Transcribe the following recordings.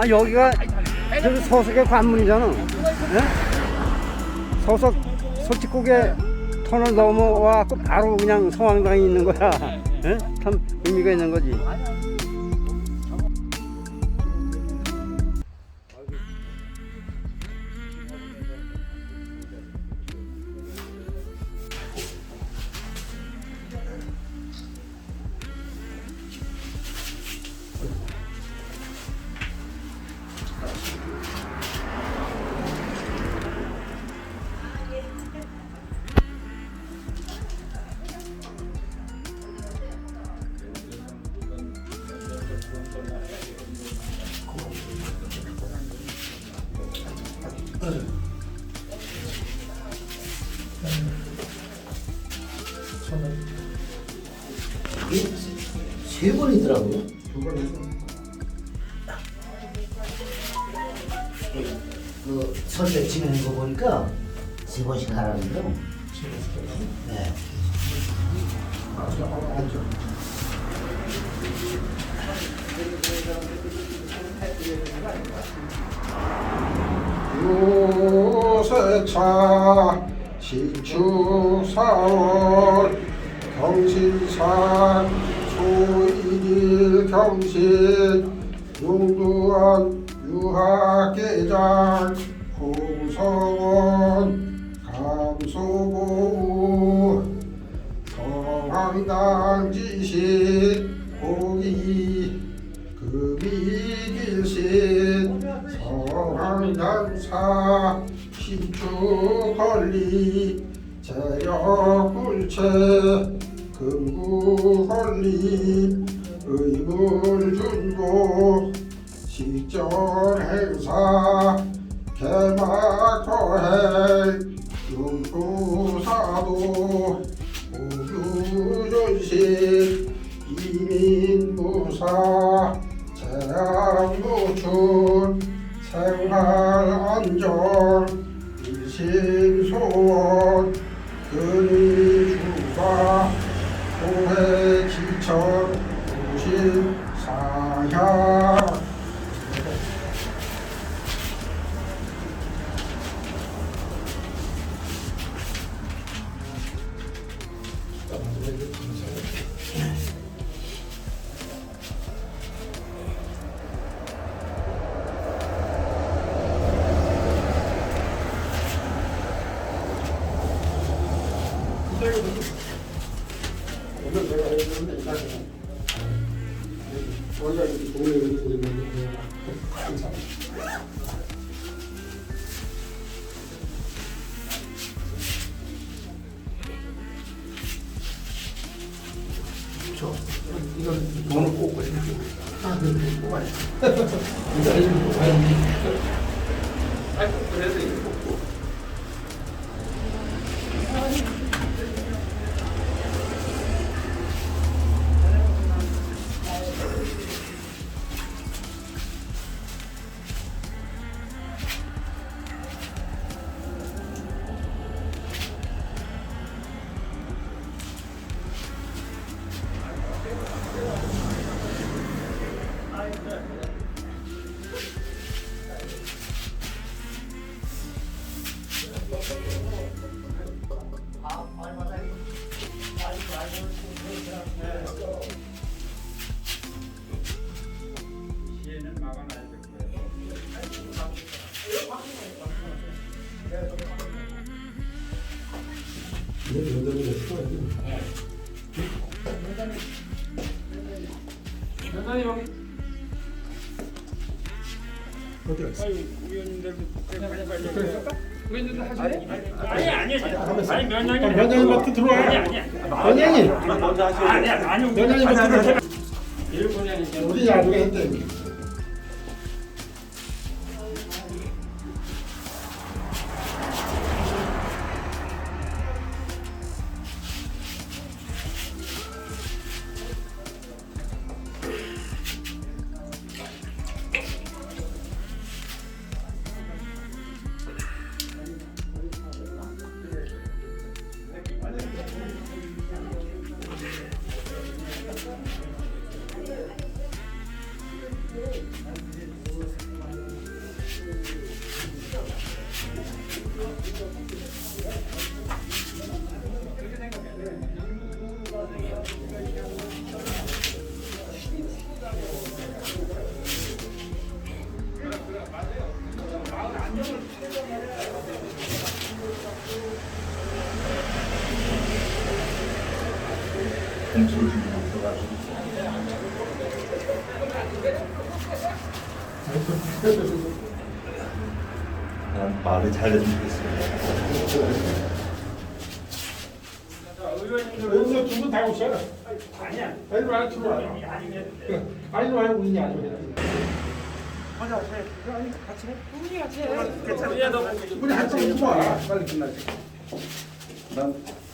아 여기가 저기 서석의 관문이잖아. 예? 서석 서치국에 터널 넘어와갖고 바로 그냥 성황당에 있는 거야. 예? 참 의미가 있는 거지. 이게 세 번이더라고요. 그 선택 지내는 거 보니까 세 번씩 하라는데요. 네. 유세차 신추사월 경신산 소일일 경신 용두안 유학계장 홍성원 감소보우 성황당 지신 성황당사 신축권리 재력불체 금구권리 의물준고 식전행사 개막거행 용구사도 오유전신 이민무사 재앙노출 생활 안정 일심소원 근위 주사 도해지천 도신사향 이건 돈을 꽂고 이렇게 아 그래 꽂아야 이거 꽂아야 아 그래도 이거 꽂고 어디 갔어? 아니 아니 아니 면장님 면장님부터 들어와. 아니 아니 원장님 아니 아니 면장님부터 들어와. 일본장님 우리 야구가 했대. 공수를 들어가지고. 난 말을 잘해주면 좋겠습니다. 의원님들 두분 다 오셔요. 아니야. 아니 와요 두 분. 아니 와요 우인이 아니면. 맞아, 같이 해. 우리 같이 해. 괜찮아. 우리 같이 해. 우리 같이 해. 빨리 끝나지. 난.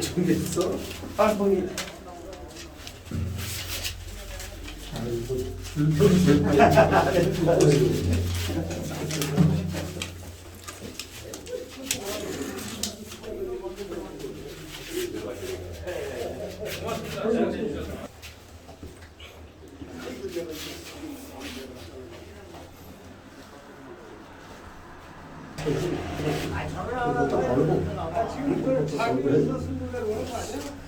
준비했어? 빵봉이 아이고 아, 저런. 아, 지금 그걸 다 위해서 승부를 오는 거 아니야?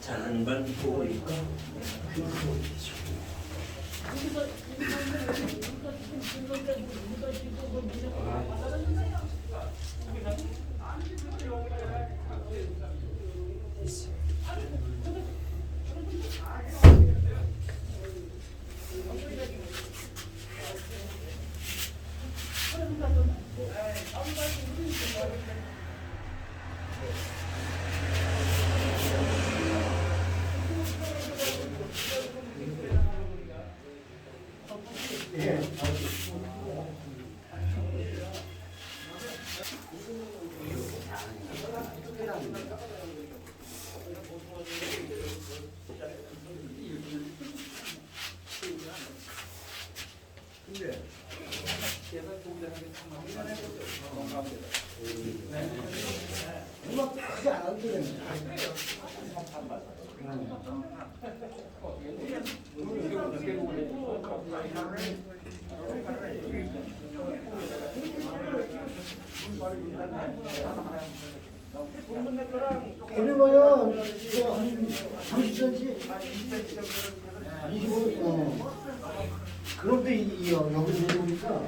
장관 보고 있고 아. 얘는 뭐요? 20cm. 25, 어. 그런데 이, 이, 어, 여기 내려오니까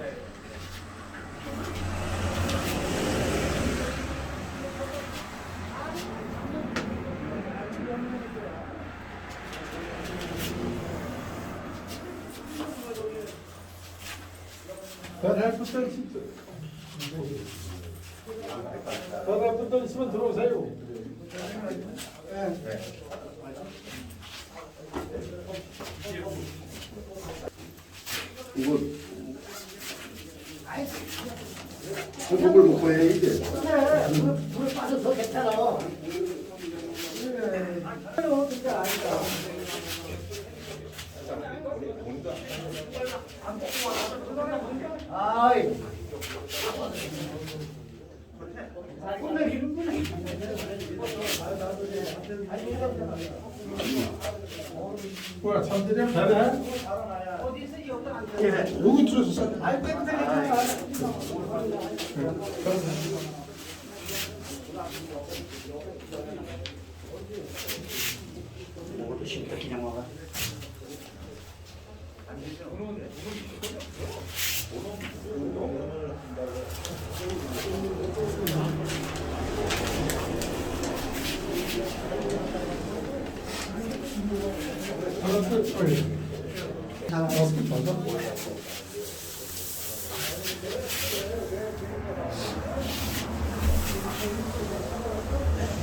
다들 분들 있으면 들어오세요. 이거 소독을 먹고 해야 이제. 뭐야 잠들려? 네네 예 여기 들어서 사 아이 모두 심각 그냥 와가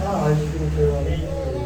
아, 아니, 그거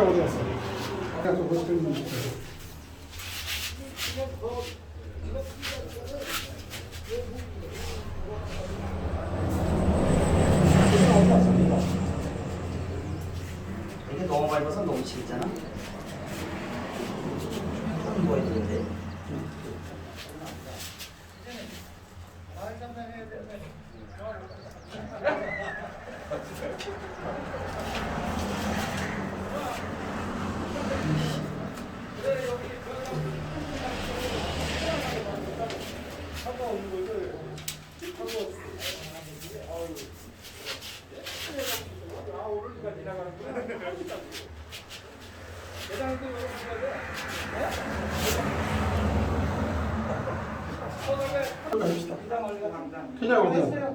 어디 갔어? 이게 너무 밟아서 너무 치겠잖아. 그냥 어디야?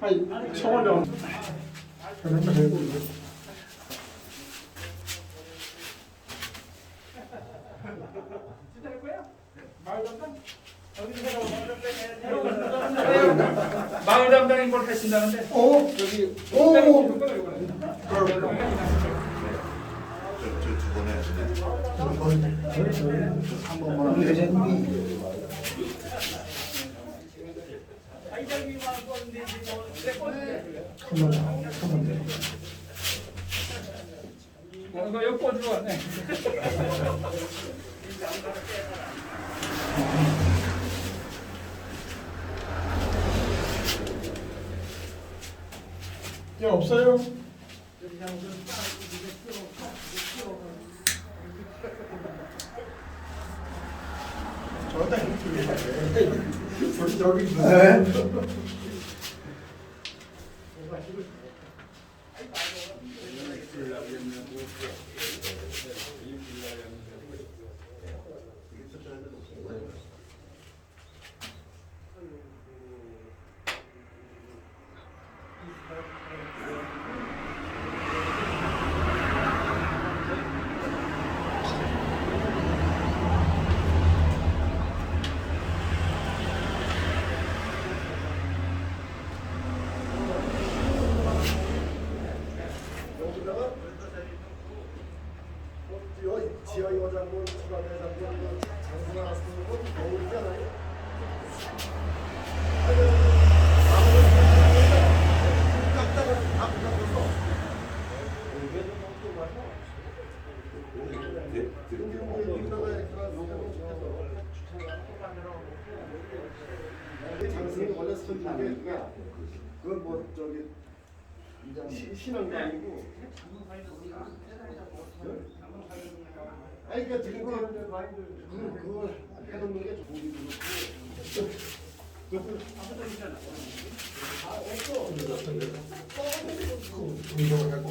아니 서울령 그러니까 되고 마을 담당이 뭘 하신다는데? 어 여기 오 어, 이거 꽂으러 왔네. 야 없어요? 저기 저기 있네. 지하 여장군, 추가 대장군, 장수나 건 겨울이잖아요. 원래 그건 뭐 저기 시- 신앙도 아니고 아니 그러니까 지금 그, 그, 그걸 해놓는 게 좋은 그렇고. 운동을 하고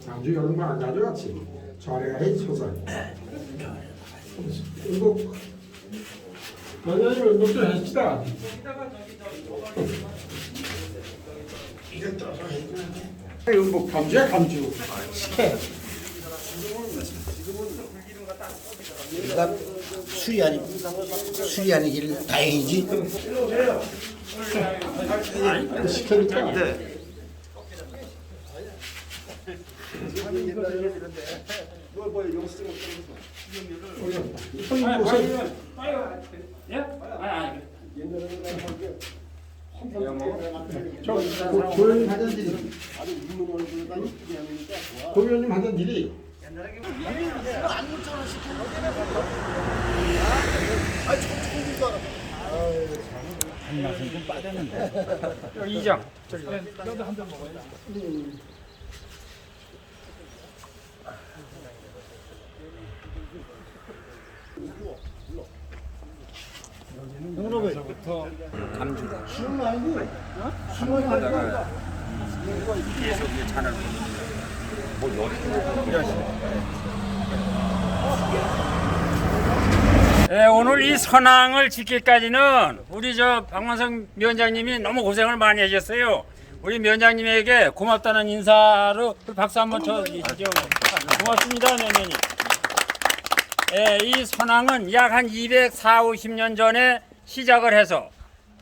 장주 여름만 안 가져갔지. 저 아래가 해치고서. 이거 운동 좀 해치다. 이거 감주야 감주. 술이 아니 술이 아니길 다행이지. 시키니까. 뭐 뭐야 영수증 형님 아니, 보세요. 아니, 아니, 예? 아니, 아니. 저 고- 고현님 하던 일이 고현님 하던 일이 이장. 저기. 너도 한잔 먹어야지. 거 아니고. 감주다가 계속 이제 잔을 뭐 예, 오늘 이 선앙을 짓기까지는 우리 저 박만성 위원장님이 너무 고생을 많이 해주셨어요. 우리 위원장님에게 고맙다는 인사로 박수 한번 쳐주시죠. 고맙습니다, 위원장님. 예, 이 선앙은 약 한 240, 50년 전에 시작을 해서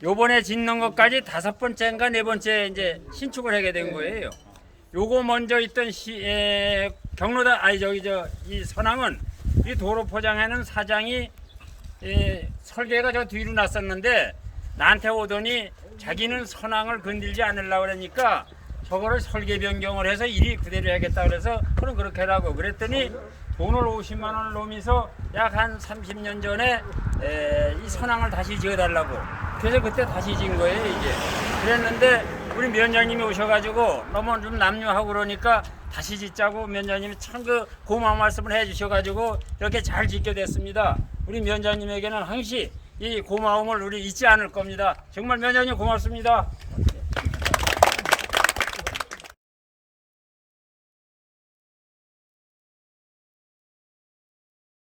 요번에 짓는 것까지 다섯 번째인가 네 번째 이제 신축을 하게 된 거예요. 요거 먼저 있던 시, 에, 경로다 아니 저기 저 이 선앙은 이 도로 포장하는 사장이 에, 설계가 저 뒤로 났었는데 나한테 오더니 자기는 선앙을 건들지 않으려고 그러니까 저거를 설계 변경을 해서 일이 그대로 해야겠다 그래서 그럼 그렇게 하라고 그랬더니 돈을 50만 원을 놓으면서 약 한 30년 전에 에, 이 선앙을 다시 지어달라고. 그래서 그때 다시 지은 거예요 이게. 그랬는데 우리 위원장님이 오셔가지고 너무 좀 남유하고 그러니까 다시 짓자고 위원장님이 참 그 고마운 말씀을 해주셔가지고 이렇게 잘 짓게 됐습니다. 우리 위원장님에게는 항시 이 고마움을 우리 잊지 않을 겁니다. 정말 위원장님 고맙습니다